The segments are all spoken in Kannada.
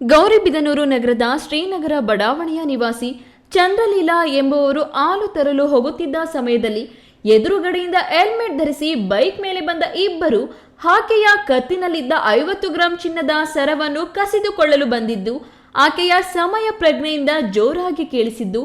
ಗೌರಿಬಿದನೂರು ನಗರದ ಶ್ರೀನಗರ ಬಡಾವಣೆಯ ನಿವಾಸಿ ಚಂದ್ರಲೀಲಾ ಎಂಬುವರು ಹಾಲು ತರಲು ಹೋಗುತ್ತಿದ್ದ ಸಮಯದಲ್ಲಿ ಎದುರುಗಡೆಯಿಂದ ಹೆಲ್ಮೆಟ್ ಧರಿಸಿ ಬೈಕ್ ಮೇಲೆ ಬಂದ ಇಬ್ಬರು ಆಕೆಯ ಕತ್ತಿನಲ್ಲಿದ್ದ ಐವತ್ತು ಗ್ರಾಂ ಚಿನ್ನದ ಸರವನ್ನು ಕಸಿದುಕೊಳ್ಳಲು ಬಂದಿದ್ದು, ಆಕೆಯ ಸಮಯ ಪ್ರಜ್ಞೆಯಿಂದ ಜೋರಾಗಿ ಕೇಳಿಸಿದ್ದು,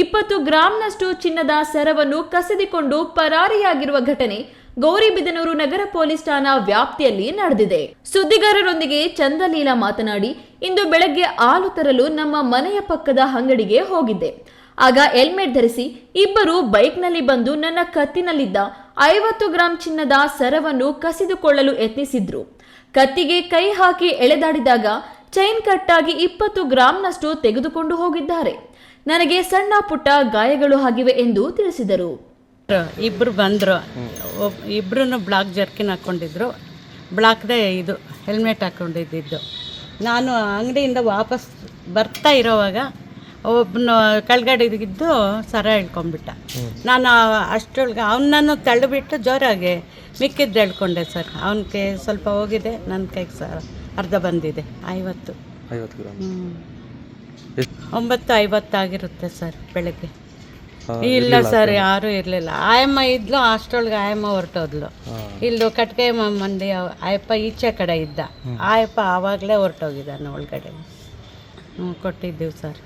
ಇಪ್ಪತ್ತು ಗ್ರಾಂನಷ್ಟು ಚಿನ್ನದ ಸರವನ್ನು ಕಸಿದುಕೊಂಡು ಪರಾರಿಯಾಗಿರುವ ಘಟನೆ ಗೌರಿಬಿದನೂರು ನಗರ ಪೊಲೀಸ್ ಠಾಣಾ ವ್ಯಾಪ್ತಿಯಲ್ಲಿ ನಡೆದಿದೆ. ಸುದ್ದಿಗಾರರೊಂದಿಗೆ ಚಂದ್ರಲೀಲಾ ಮಾತನಾಡಿ, ಇಂದು ಬೆಳಗ್ಗೆ ಹಾಲು ತರಲು ನಮ್ಮ ಮನೆಯ ಪಕ್ಕದ ಅಂಗಡಿಗೆ ಹೋಗಿದ್ದೆ. ಆಗ ಹೆಲ್ಮೆಟ್ ಧರಿಸಿ ಇಬ್ಬರು ಬೈಕ್ನಲ್ಲಿ ಬಂದು ನನ್ನ ಕತ್ತಿನಲ್ಲಿದ್ದ ಐವತ್ತು ಗ್ರಾಂ ಚಿನ್ನದ ಸರವನ್ನು ಕಸಿದುಕೊಳ್ಳಲು ಯತ್ನಿಸಿದ್ರು. ಕತ್ತಿಗೆ ಕೈ ಹಾಕಿ ಎಳೆದಾಡಿದಾಗ ಚೈನ್ ಕಟ್ಟಾಗಿ ಇಪ್ಪತ್ತು ಗ್ರಾಂನಷ್ಟು ತೆಗೆದುಕೊಂಡು ಹೋಗಿದ್ದಾರೆ. ನನಗೆ ಸಣ್ಣ ಪುಟ್ಟ ಗಾಯಗಳು ಆಗಿವೆ ಎಂದು ತಿಳಿಸಿದರು. ಇಬ್ಬರು ಬಂದರು. ಇಬ್ಬರೂ ಬ್ಲಾಕ್ ಜರ್ಕಿನ್ ಹಾಕ್ಕೊಂಡಿದ್ರು ಬ್ಲಾಕ್ದೇ ಇದು ಹೆಲ್ಮೆಟ್ ಹಾಕ್ಕೊಂಡಿದ್ದಿದ್ದು ನಾನು ಅಂಗಡಿಯಿಂದ ವಾಪಸ್ ಬರ್ತಾ ಇರೋವಾಗ ಒಬ್ಬನು ಕೆಳಗಡೆಗಿದ್ದು ಸರ ಹೇಳ್ಕೊಂಬಿಟ್ಟ ನಾನು ಅಷ್ಟೊಳಗೆ ಅವನನ್ನು ತಳ್ಳಿಬಿಟ್ಟು ಜೋರಾಗಿ ಮಿಕ್ಕಿದ್ದು ಹೇಳ್ಕೊಂಡೆ ಸರ್. ಅವನಿಗೆ ಸ್ವಲ್ಪ ಹೋಗಿದೆ ನನ್ನ ಕೈಗೆ ಸರ್ ಅರ್ಧ ಬಂದಿದೆ. ಐವತ್ತು. ಐವತ್ತು ಆಗಿರುತ್ತೆ ಒಂಬತ್ತು ಐವತ್ತಾಗಿರುತ್ತೆ ಸರ್ ಬೆಳಗ್ಗೆ. ಇಲ್ಲ ಸರ್ ಯಾರು ಇರ್ಲಿಲ್ಲ. ಆಯಮ್ಮ ಇದ್ಲು ಅಷ್ಟೊಳಗೆ ಆಯಮ್ಮ ಹೊರಟೋದ್ಲು. ಇಲ್ಲೂ ಕಟ್ಕೆ ಮಂದಿ ಆಯಪ್ಪ ಈಚೆ ಕಡೆ ಇದ್ದ. ಆಯಪ್ಪ ಆವಾಗಲೇ ಹೊರಟೋಗಿದ್ದಾನೆ ಒಳಗಡೆ ಕೊಟ್ಟಿದ್ದೀವಿ ಸರ್.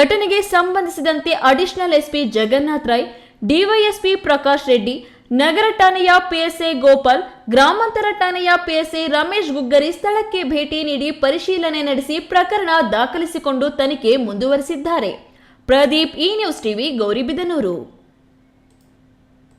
ಘಟನೆಗೆ ಸಂಬಂಧಿಸಿದಂತೆ additional SP Jagannath Rai DYSP Prakash Reddy ನಗರ ಠಾಣೆಯ ಪಿಎಸ್ಎ ಗೋಪಾಲ್ ಗ್ರಾಮಾಂತರ ಠಾಣೆಯ ಪಿಎಸ್ಎ ರಮೇಶ್ ಗುಗ್ಗರಿ ಸ್ಥಳಕ್ಕೆ ಭೇಟಿ ನೀಡಿ ಪರಿಶೀಲನೆ ನಡೆಸಿ ಪ್ರಕರಣ ದಾಖಲಿಸಿಕೊಂಡು ತನಿಖೆ ಮುಂದುವರೆಸಿದ್ದಾರೆ. ಪ್ರದೀಪ್ ಈ ನ್ಯೂಸ್ ಟಿವಿ ಗೌರಿಬಿದನೂರು